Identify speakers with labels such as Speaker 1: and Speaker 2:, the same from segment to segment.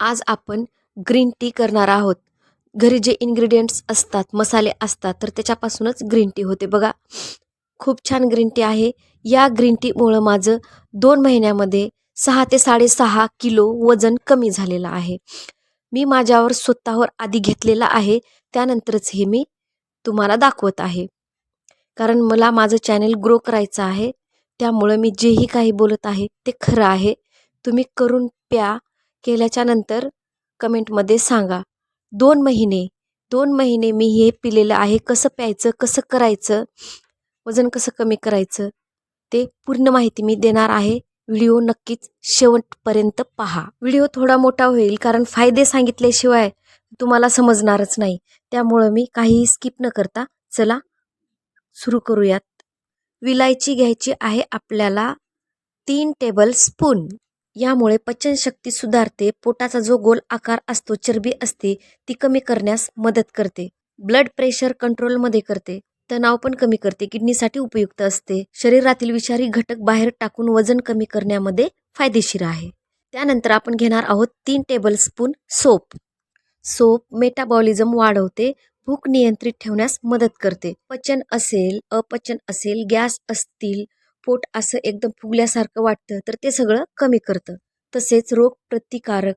Speaker 1: आज आपण green tea करणार आहोत. घरी जे इन्ग्रेडियंट्स असतात मसाले असतात तर त्याच्यापासूनच ग्रीन टी होते. बघा खूप छान ग्रीन टी आहे. या ग्रीन टीमुळं माझं दोन महिन्यामध्ये सहा ते साडेसहा किलो वजन कमी झालेलं आहे. मी माझ्यावर स्वतःवर आधी घेतलेलं आहे. त्यानंतरच हे मी तुम्हाला दाखवत आहे. कारण मला माझं चॅनल ग्रो करायचं आहे. त्यामुळं मी जेही काही बोलत आहे ते खरं आहे. तुम्ही करून प्या. केल्याच्यानंतर कमेंटमध्ये सांगा दोन महिने दोन महिने मी हे पिलेलं आहे कसं प्यायचं कसं करायचं वजन कसं कमी करायचं ते पूर्ण माहिती मी देणार आहे. व्हिडिओ नक्कीच शेवटपर्यंत पहा. व्हिडिओ थोडा मोठा होईल कारण फायदे सांगितल्याशिवाय तुम्हाला समजणारच नाही. त्यामुळं मी काहीही स्किप न करता चला सुरू करूयात. विलायची घ्यायची आहे आपल्याला तीन टेबल स्पून. यामुळे पचनशक्ती सुधारते पोटाचा जो गोल आकार असतो चरबी असते ती कमी करण्यास मदत करते. ब्लड प्रेशर कंट्रोलमध्ये करते. तणाव पण कमी करते किडनीसाठी उपयुक्त असते. शरीरातील विषारी घटक बाहेर टाकून वजन कमी करण्यामध्ये फायदेशीर आहे. त्यानंतर आपण घेणार आहोत तीन टेबल स्पून सोप. सोप मेटाबॉलिझम वाढवते भूक नियंत्रित ठेवण्यास मदत करते. पचन असेल अपचन असेल गॅस असतील पोट असं एकदम फुगल्यासारखं वाटतं तर ते सगळं कमी करतं. तसेच रोग प्रतिकारक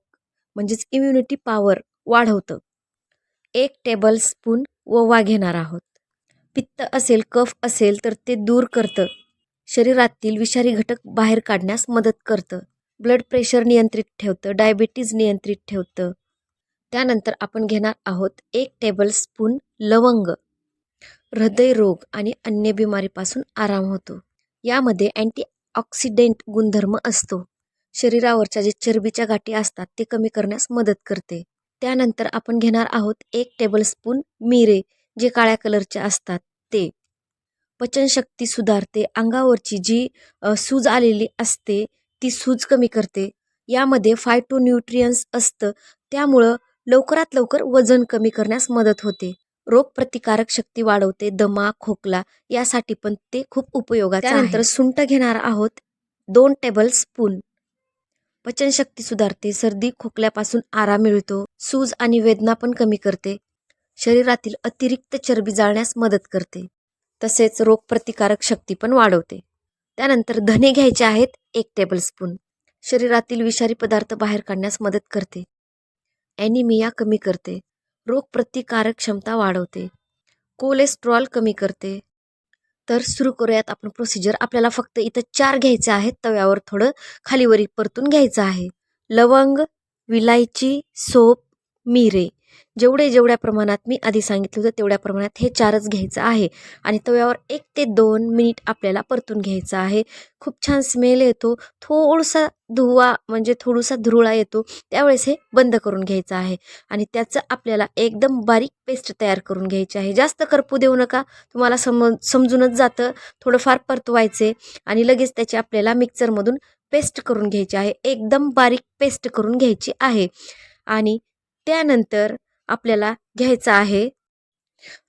Speaker 1: म्हणजेच इम्युनिटी पॉवर वाढवतं. एक टेबल स्पून ओवा घेणार आहोत. पित्त असेल कफ असेल तर ते दूर करतं. शरीरातील विषारी घटक बाहेर काढण्यास मदत करतं. ब्लड प्रेशर नियंत्रित ठेवतं डायबिटीज नियंत्रित ठेवतं. त्यानंतर आपण घेणार आहोत एक टेबल स्पून लवंग. हृदयरोग आणि अन्य बिमारीपासून आराम होतो. यामध्ये अँटीऑक्सिडेंट गुणधर्म असतो. शरीरावरच्या जे चरबीच्या गाठी असतात ते कमी करण्यास मदत करते. त्यानंतर आपण घेणार आहोत एक टेबलस्पून मिरे जे काळ्या कलरचे असतात ते. पचनशक्ती सुधारते. अंगावरची जी सूज आलेली असते ती सूज कमी करते. यामध्ये फायटो न्यूट्रियन्स असतं. त्यामुळं लवकरात लवकर वजन कमी करण्यास मदत होते. रोगप्रतिकारक शक्ती वाढवते दमा खोकला यासाठी पण ते खूप उपयोगाचे त्यानंतर सुंट घेणार आहोत दोन टेबल स्पून पचनशक्ती सुधारते सर्दी खोकल्यापासून आराम मिळतो सूज आणि वेदना पण कमी करते शरीरातील अतिरिक्त चरबी जाळण्यास मदत करते तसेच रोगप्रतिकारक शक्ती पण वाढवते. त्यानंतर धने घ्यायचे आहेत एक टेबलस्पून शरीरातील विषारी पदार्थ बाहेर काढण्यास मदत करते. ॲनिमिया कमी करते. रोगप्रतिकारक क्षमता वाढवते. कोलेस्ट्रॉल कमी करते. तर सुरू करूयात आपण प्रोसिजर आपल्याला फक्त इथं चार घ्यायचे आहेत. तव्यावर थोडं खालीवरी परतून घ्यायचं आहे. लवंग विलायची सोप मिरे. जेवढे जेवढ्या प्रमाणात मी आधी सांगितलं होतं तेवढ्या प्रमाणात हे चारच घ्यायचं आहे. आणि तव्यावर एक ते दोन मिनिट आपल्याला परतून घ्यायचं आहे. खूप छान स्मेल येतो. थोडासा धुवा म्हणजे थोडासा धुरळा येतो. त्यावेळेस हे बंद करून घ्यायचं आहे. आणि त्याचं आपल्याला एकदम बारीक पेस्ट तयार करून घ्यायची आहे. जास्त करपू देऊ नका. तुम्हाला सम समजूनच जातं. थोडंफार परतवायचे. आणि लगेच त्याची आपल्याला मिक्सरमधून पेस्ट करून घ्यायची आहे. एकदम बारीक पेस्ट करून घ्यायची आहे. आणि त्यानंतर आपल्याला घ्यायचं आहे.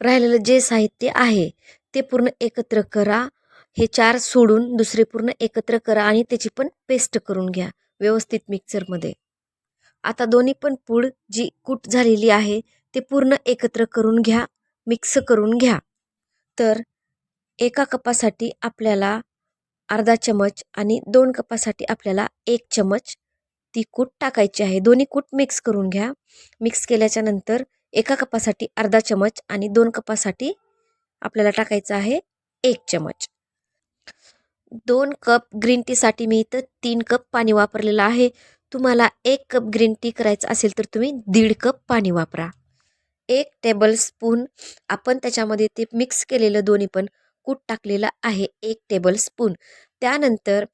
Speaker 1: राहिलेलं जे साहित्य आहे ते पूर्ण एकत्र करा. हे चार सोडून दुसरे पूर्ण एकत्र करा आणि त्याची पण पेस्ट करून घ्या व्यवस्थित मिक्सरमध्ये आता दोन्ही पण पूड जी कूट झालेली आहे ते पूर्ण एकत्र करून घ्या मिक्स करून घ्या. तर एका कपासाठी आपल्याला अर्धा चमच आणि दोन कपासाठी आपल्याला एक चमच ती कूट टाकायची आहे. दोन्ही कूट मिक्स करून घ्या. मिक्स केल्याच्यानंतर एका कपासाठी अर्धा चमच आणि दोन कपासाठी आपल्याला टाकायचं आहे एक चमच. दोन कप ग्रीन टीसाठी मी इथं तीन कप पाणी वापरलेलं आहे. तुम्हाला एक कप ग्रीन टी करायचं असेल तर तुम्ही दीड कप पाणी वापरा. एक टेबल स्पून आपण त्याच्यामध्ये ते मिक्स केलेलं दोन्ही पण कूट टाकलेलं आहे. एक टेबल स्पून त्यानंतर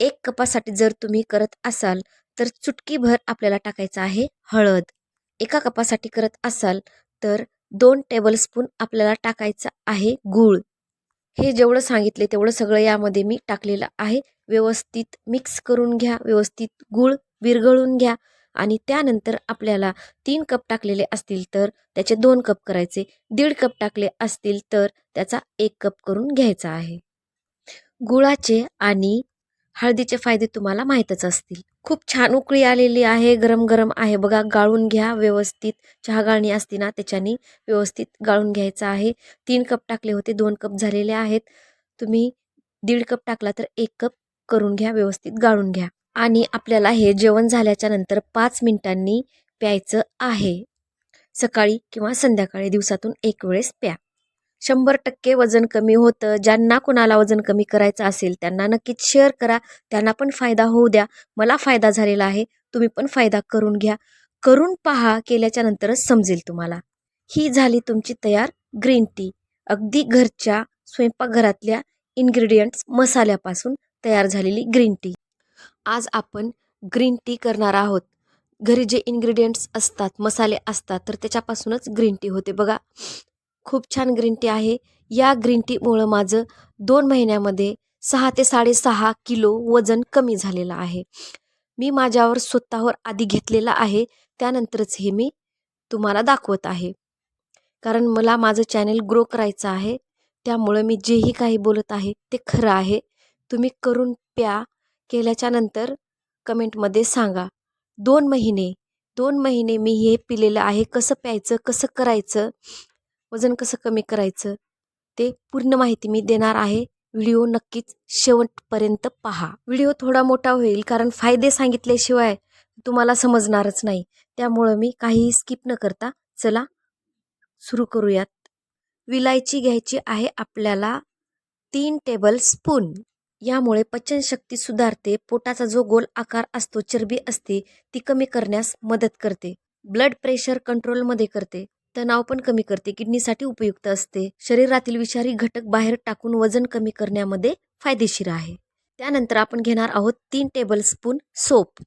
Speaker 1: एक कपासाठी जर तुम्ही करत असाल तर चुटकीभर आपल्याला टाकायचं आहे हळद. एका कपासाठी करत असाल तर दोन टेबलस्पून आपल्याला टाकायचं आहे गूळ. हे जेवढं सांगितले तेवढं सगळं यामध्ये मी टाकलेलं आहे. व्यवस्थित मिक्स करून घ्या व्यवस्थित गूळ विरघळून घ्या आणि त्यानंतर आपल्याला तीन कप टाकलेले असतील तर त्याचे दोन कप करायचे. दीड कप टाकले असतील तर त्याचा एक कप करून घ्यायचा आहे. गुळाचे आणि हळदीचे फायदे तुम्हाला माहीतच असतील. खूप छान उकळी आलेली आहे गरम गरम आहे. बघा गाळून घ्या व्यवस्थित. चहा गाळणी असते ना त्याच्यानी व्यवस्थित गाळून घ्यायचं आहे. तीन कप टाकले होते दोन कप झालेले आहेत. तुम्ही दीड कप टाकला तर एक कप करून घ्या व्यवस्थित गाळून घ्या. आणि आपल्याला हे जेवण झाल्याच्यानंतर पाच मिनिटांनी प्यायचं आहे. सकाळी किंवा संध्याकाळी दिवसातून एक वेळेस प्या. शंभर टक्के वजन कमी होतं. ज्यांना कुणाला वजन कमी करायचं असेल त्यांना नक्कीच शेअर करा. त्यांना पण फायदा होऊ द्या. मला फायदा झालेला आहे. तुम्ही पण फायदा करून घ्या. करून पहा केल्याच्या नंतरच समजेल तुम्हाला. ही झाली तुमची तयार ग्रीन टी अगदी घरच्या स्वयंपाकघरातल्या इन्ग्रेडियंट्स मसाल्यापासून तयार झालेली ग्रीन टी आज आपण ग्रीन टी करणार आहोत. घरी जे इन्ग्रेडियंट्स असतात मसाले असतात तर त्याच्यापासूनच ग्रीन टी होते बघा. खूप छान ग्रीन टी आहे. या ग्रीन टीमुळं माझं दोन महिन्यामध्ये सहा ते साडेसहा किलो वजन कमी झालेलं आहे. मी माझ्यावर स्वतःवर आधी घेतलेलं आहे. त्यानंतरच हे मी तुम्हाला दाखवत आहे. कारण मला माझं चॅनेल ग्रो करायचं आहे. त्यामुळं मी जेही काही बोलत आहे ते खरं आहे. तुम्ही करून प्या. केल्याच्यानंतर कमेंटमध्ये सांगा. दोन महिने दोन महिने मी हे पिलेलं आहे. कसं प्यायचं कसं करायचं? वजन कसं कमी करायचं ते पूर्ण माहिती मी देणार आहे. व्हिडिओ नक्कीच शेवटपर्यंत पहा. व्हिडिओ थोडा मोठा होईल कारण फायदे सांगितल्याशिवाय तुम्हाला समजणारच नाही. त्यामुळं मी काहीही स्किप न करता चला सुरू करूयात. विलायची घ्यायची आहे आपल्याला तीन टेबल स्पून. यामुळे पचनशक्ती सुधारते पोटाचा जो गोल आकार असतो चरबी असते ती कमी करण्यास मदत करते. ब्लड प्रेशर कंट्रोलमध्ये करते. तणाव पण कमी करते किडनीसाठी उपयुक्त असते. शरीरातील विषारी घटक बाहेर टाकून वजन कमी करण्यामध्ये फायदेशीर आहे. त्यानंतर आपण घेणार आहोत तीन टेबलस्पून सोप.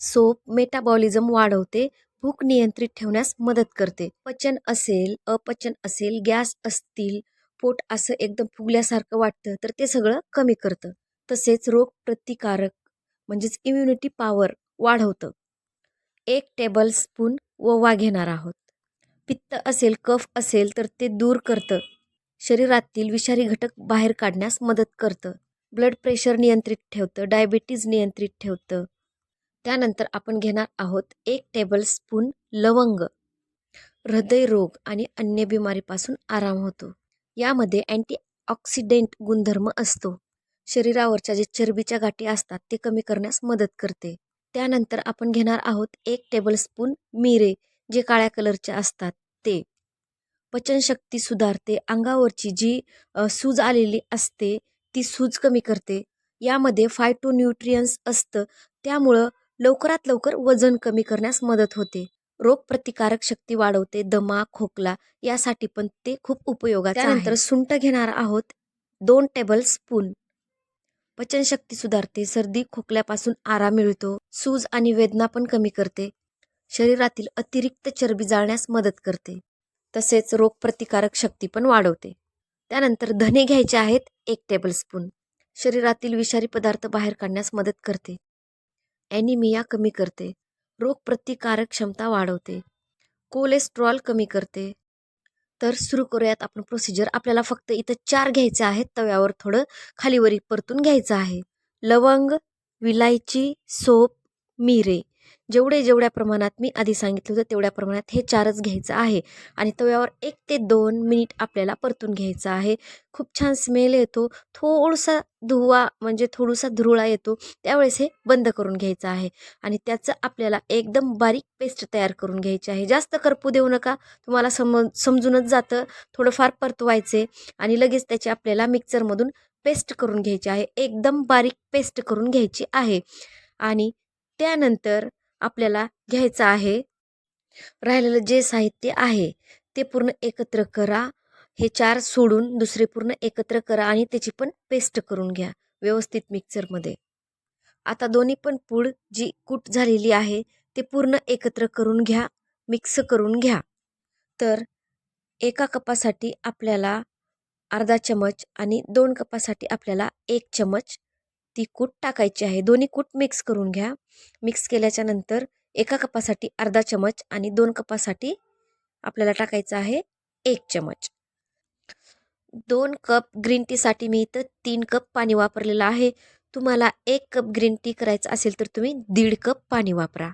Speaker 1: सोप मेटाबॉलिझम वाढवते भूक नियंत्रित ठेवण्यास मदत करते. पचन असेल अपचन असेल गॅस असतील पोट असं एकदम फुगल्यासारखं वाटतं तर ते सगळं कमी करतं. तसेच रोग प्रतिकारक म्हणजेच इम्युनिटी पॉवर वाढवतं. एक टेबलस्पून ओवा घेणार आहोत. पित्त असेल कफ असेल तर ते दूर करतं. शरीरातील विषारी घटक बाहेर काढण्यास मदत करतं. ब्लड प्रेशर नियंत्रित ठेवतं डायबिटीज नियंत्रित ठेवतं. त्यानंतर आपण घेणार आहोत एक टेबल स्पून लवंग. हृदयरोग आणि अन्य बिमारीपासून आराम होतो. यामध्ये अँटीऑक्सिडेंट गुणधर्म असतो. शरीरावरच्या जे चरबीच्या गाठी असतात ते कमी करण्यास मदत करते. त्यानंतर आपण घेणार आहोत एक टेबलस्पून मिरे. जे काळ्या कलरचे असतात ते. पचनशक्ती सुधारते. अंगावरची जी सूज आलेली असते ती सूज कमी करते. यामध्ये फायटोन्यूट्रियन्स असतं. त्यामुळं लवकरात लवकर वजन कमी करण्यास मदत होते. रोगप्रतिकारक शक्ती वाढवते. दमा खोकला यासाठी पण ते खूप उपयोगात त्यानंतर सुंठ घेणार आहोत दोन टेबल स्पून पचनशक्ती सुधारते. सर्दी खोकल्यापासून आराम मिळतो. सूज आणि वेदना पण कमी करते. शरीरातील अतिरिक्त चरबी जाळण्यास मदत करते. तसेच रोगप्रतिकारक शक्ती पण वाढवते. त्यानंतर धने घ्यायचे आहेत एक टेबलस्पून शरीरातील विषारी पदार्थ बाहेर काढण्यास मदत करते. ॲनिमिया कमी करते. रोगप्रतिकारक क्षमता वाढवते. कोलेस्ट्रॉल कमी करते. तर सुरू करूयात आपण प्रोसिजर आपल्याला फक्त इथं चार घ्यायचे आहेत. तव्यावर थोडं खालीवरी परतून घ्यायचं आहे. लवंग विलायची सोप मिरे. जेवढे जेवढ्या प्रमाणात मी आधी सांगितलं होतं तेवढ्या प्रमाणात हे चारच घ्यायचं आहे. आणि तव्यावर एक ते दोन मिनिट आपल्याला परतून घ्यायचं आहे. खूप छान स्मेल येतो. थोडासा धुवा म्हणजे थोडासा धुरळा येतो. त्यावेळेस हे बंद करून घ्यायचं आहे. आणि त्याचं आपल्याला एकदम बारीक पेस्ट तयार करून घ्यायची आहे. जास्त करपू देऊ नका. तुम्हाला सम समजूनच जातं. थोडंफार परतवायचे. आणि लगेच त्याची आपल्याला मिक्सरमधून पेस्ट करून घ्यायची आहे. एकदम बारीक पेस्ट करून घ्यायची आहे. आणि त्यानंतर आपल्याला घ्यायचं आहे. राहिलेलं जे साहित्य आहे ते पूर्ण एकत्र करा. हे चार सोडून दुसरे पूर्ण एकत्र करा आणि त्याची पण पेस्ट करून घ्या व्यवस्थित मिक्सरमध्ये आता दोन्ही पण पूड जी कूट झालेली आहे ते पूर्ण एकत्र करून घ्या मिक्स करून घ्या. तर एका कपासाठी आपल्याला अर्धा चमच आणि दोन कपासाठी आपल्याला एक चमच ती कूट टाकायची आहे. दोन्ही कूट मिक्स करून घ्या. मिक्स केल्याच्यानंतर एका कपासाठी अर्धा चमच आणि दोन कपासाठी आपल्याला टाकायचं आहे एक चमच. दोन कप ग्रीन टीसाठी मी इथं तीन कप पाणी वापरलेलं आहे. तुम्हाला एक कप ग्रीन टी करायचं असेल तर तुम्ही दीड कप पाणी वापरा.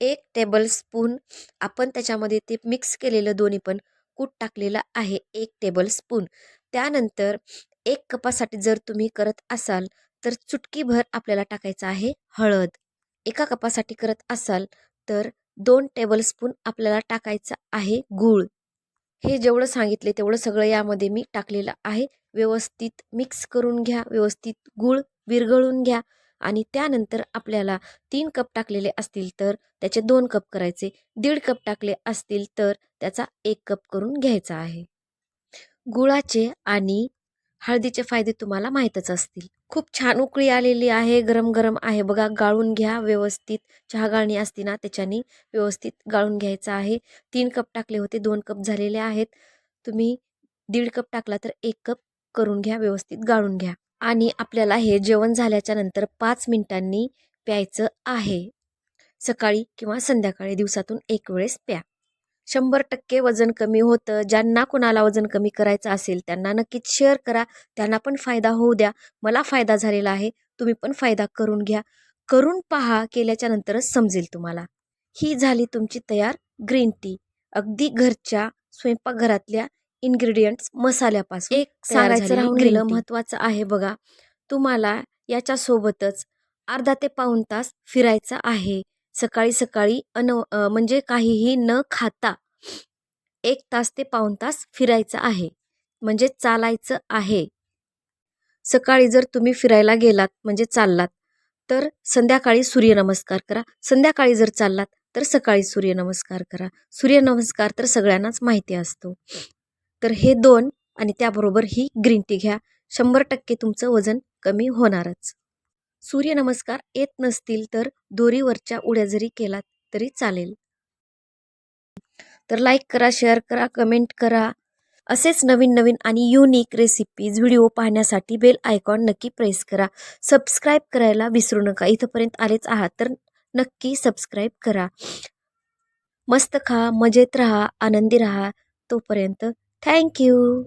Speaker 1: एक टेबलस्पून आपण त्याच्यामध्ये ते मिक्स केलेलं दोन्ही पण कूट टाकलेलं आहे. एक टेबलस्पून त्यानंतर एक कपासाठी जर तुम्ही करत असाल तर चुटकीभर आपल्याला टाकायचं आहे हळद. एका कपासाठी करत असाल तर दोन टेबलस्पून आपल्याला टाकायचं आहे गूळ. हे जेवढं सांगितले तेवढं सगळं यामध्ये मी टाकलेलं आहे. व्यवस्थित मिक्स करून घ्या व्यवस्थित गूळ विरघळून घ्या आणि त्यानंतर आपल्याला तीन कप टाकलेले असतील तर त्याचे दोन कप करायचे. दीड कप टाकले असतील तर त्याचा एक कप करून घ्यायचा आहे. गुळाचे आणि हळदीचे फायदे तुम्हाला माहीतच असतील. खूप छान उकळी आलेली आहे गरम गरम आहे. बघा गाळून घ्या व्यवस्थित. चहा गाळणी असते ना त्याच्याने व्यवस्थित गाळून घ्यायचं आहे. तीन कप टाकले होते दोन कप झालेले आहेत. तुम्ही दीड कप टाकला तर एक कप करून घ्या व्यवस्थित गाळून घ्या. आणि आपल्याला हे जेवण झाल्याच्यानंतर पाच मिनिटांनी प्यायचं आहे. सकाळी किंवा संध्याकाळी दिवसातून एक वेळेस प्या. शंभर टक्के वजन कमी होतं. ज्यांना कुणाला वजन कमी करायचं असेल त्यांना नक्कीच शेअर करा. त्यांना पण फायदा होऊ द्या. मला फायदा झालेला आहे. तुम्ही पण फायदा करून घ्या. करून पहा केल्याच्या नंतरच समजेल तुम्हाला. ही झाली तुमची तयार ग्रीन टी अगदी घरच्या स्वयंपाकघरातल्या इन्ग्रेडियंट्स मसाल्यापासून एक सांगायचं राहून गेलं महत्त्वाचं आहे बघा. तुम्हाला याच्यासोबतच अर्धा ते पाऊण तास फिरायचं आहे. सकाळी सकाळी अन म्हणजे काहीही न खाता एक तास ते पाऊण तास फिरायचं आहे. म्हणजे चालायचं आहे. सकाळी जर तुम्ही फिरायला गेलात म्हणजे चाललात तर संध्याकाळी सूर्यनमस्कार करा. संध्याकाळी जर चाललात तर सकाळी सूर्यनमस्कार करा. सूर्यनमस्कार तर सगळ्यांनाच माहिती असतो. तर हे दोन आणि त्याबरोबर ही ग्रीन टी घ्या. शंभर टक्के तुमचं वजन कमी होणारच. सूर्यनमस्कार येत नसतील तर दोरीवरच्या उड्या जरी केलात तरी चालेल. तर लाईक करा शेअर करा कमेंट करा. असेच नवीन नवीन आणि युनिक रेसिपीज व्हिडिओ पाहण्यासाठी बेल आयकॉन नक्की प्रेस करा. सबस्क्राईब करायला विसरू नका. इथंपर्यंत आलेच आहात तर नक्की सबस्क्राईब करा. मस्त खा मजेत राहा आनंदी राहा. तोपर्यंत थँक्यू